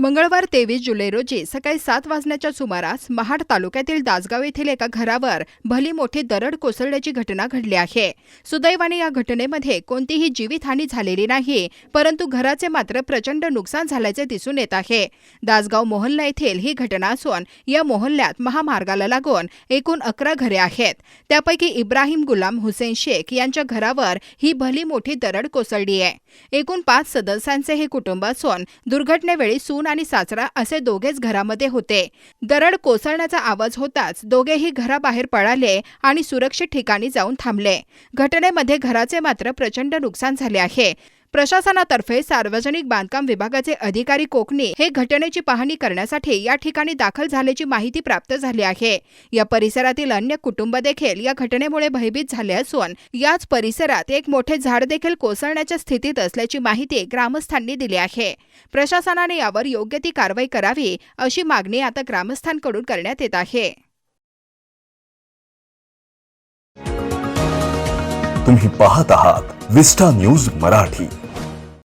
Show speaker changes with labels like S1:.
S1: मंगळवार तेवीस जुलै रोजी सकाळी सात वाजण्याच्या सुमारास महाड तालुक्यातील दासगाव येथील एका घरावर भली मोठी दरड कोसळण्याची घटना घडली आहे. सुदैवाने या घटनेमध्ये कोणतीही जीवितहानी झालेली नाही परंतु घराचे मात्र प्रचंड नुकसान झाल्याचे दिसून येत आहे. दासगाव मोहल्ला येथील ही घटना असून या मोहल्ल्यात महामार्गाला लागून एकूण अकरा घरे आहेत. त्यापैकी इब्राहिम गुलाम हुसेन शेख यांच्या घरावर ही भली मोठी दरड कोसळली आहे. एकूण पाच सदस्यांचे हे कुटुंब असून दुर्घटनेवेळी सून आणि सासरा असे दोघेच घरामध्ये होते. दरड कोसळण्याचा आवाज होताच दोघेही घराबाहेर पळाले आणि सुरक्षित ठिकाणी जाऊन थांबले. घटनेमध्ये घराचे मात्र प्रचंड नुकसान झाले आहे. प्रशासनातर्फे सार्वजनिक बांधकाम विभागाचे अधिकारी कोकणी हे घटनेची पाहणी करण्यासाठी या ठिकाणी दाखल झाल्याची माहिती प्राप्त झाली आहे. या परिसरातील अन्य कुटुंब देखील या घटनेमुळे भयभीत झाले असून याच परिसरात एक मोठे झाड देखील कोसळण्याच्या स्थितीत असल्याची माहिती ग्रामस्थांनी दिली आहे. प्रशासनाने यावर योग्य ती कारवाई करावी अशी मागणी आता ग्रामस्थांकडून करण्यात येत आहे.
S2: तुम्ही पाहत आहात विस्टा न्यूज मराठी.